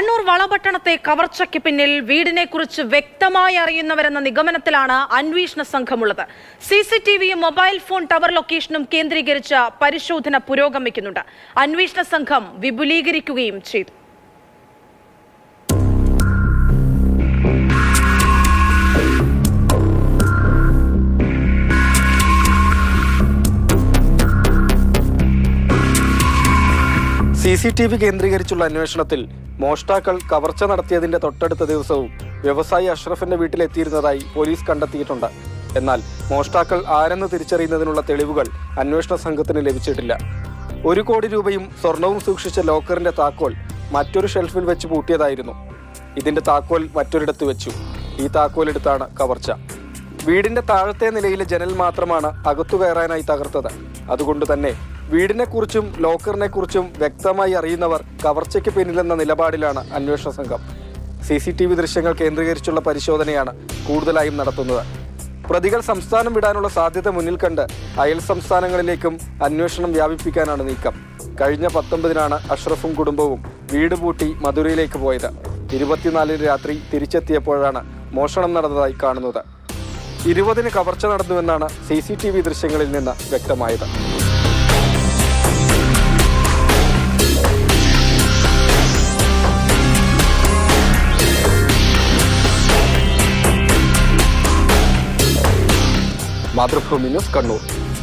കണ്ണൂർ വളപട്ടണത്തെ കവർച്ചയ്ക്ക് പിന്നിൽ വീടിനെ കുറിച്ച് വ്യക്തമായി അറിയുന്നവരെന്ന നിഗമനത്തിലാണ് അന്വേഷണ സംഘമുള്ളത്. സി സി ടി വിയും മൊബൈൽ ഫോൺ ടവർ ലൊക്കേഷനും കേന്ദ്രീകരിച്ച് പരിശോധന പുരോഗമിക്കുന്നുണ്ട്. അന്വേഷണ സംഘം വിപുലീകരിക്കുകയും ചെയ്തു. സി സി ടി വി കേന്ദ്രീകരിച്ചുള്ള അന്വേഷണത്തിൽ മോഷ്ടാക്കൾ കവർച്ച നടത്തിയതിന്റെ തൊട്ടടുത്ത ദിവസവും വ്യവസായി അഷ്റഫിന്റെ വീട്ടിലെത്തിയിരുന്നതായി പോലീസ് കണ്ടെത്തിയിട്ടുണ്ട്. എന്നാൽ മോഷ്ടാക്കൾ ആരെന്ന് തിരിച്ചറിയുന്നതിനുള്ള തെളിവുകൾ അന്വേഷണ സംഘത്തിന് ലഭിച്ചിട്ടില്ല. ഒരു കോടി രൂപയും സ്വർണവും സൂക്ഷിച്ച ലോക്കറിന്റെ താക്കോൽ മറ്റൊരു ഷെൽഫിൽ വെച്ച് പൂട്ടിയതായിരുന്നു. ഇതിന്റെ താക്കോൽ മറ്റൊരിടത്ത് വെച്ചു. ഈ താക്കോലെടുത്താണ് കവർച്ച. വീടിന്റെ താഴത്തെ നിലയിലെ ജനൽ മാത്രമാണ് അകത്തു കയറാനായി തകർത്തത്. അതുകൊണ്ട് തന്നെ വീടിനെ കുറിച്ചും ലോക്കറിനെ കുറിച്ചും വ്യക്തമായി അറിയുന്നവർ കവർച്ചയ്ക്ക് പിന്നിലെന്ന നിലപാടിലാണ് അന്വേഷണ സംഘം. സി സി ടി വി ദൃശ്യങ്ങൾ കേന്ദ്രീകരിച്ചുള്ള പരിശോധനയാണ് കൂടുതലായും നടത്തുന്നത്. പ്രതികൾ സംസ്ഥാനം വിടാനുള്ള സാധ്യത മുന്നിൽ കണ്ട് അയൽ സംസ്ഥാനങ്ങളിലേക്കും അന്വേഷണം വ്യാപിപ്പിക്കാനാണ് നീക്കം. കഴിഞ്ഞ പത്തൊമ്പതിനാണ് അഷ്റഫും കുടുംബവും വീട് പൂട്ടി മധുരയിലേക്ക് പോയത്. ഇരുപത്തിനാലിന് രാത്രി തിരിച്ചെത്തിയപ്പോഴാണ് മോഷണം നടന്നതായി കാണുന്നത്. ഇരുപതിന് കവർച്ച നടന്നുവെന്നാണ് സി സി ടി വി ദൃശ്യങ്ങളിൽ നിന്ന് വ്യക്തമായത്. മാതൃഭൂമി ന്യൂസ് കണ്ണൂർ.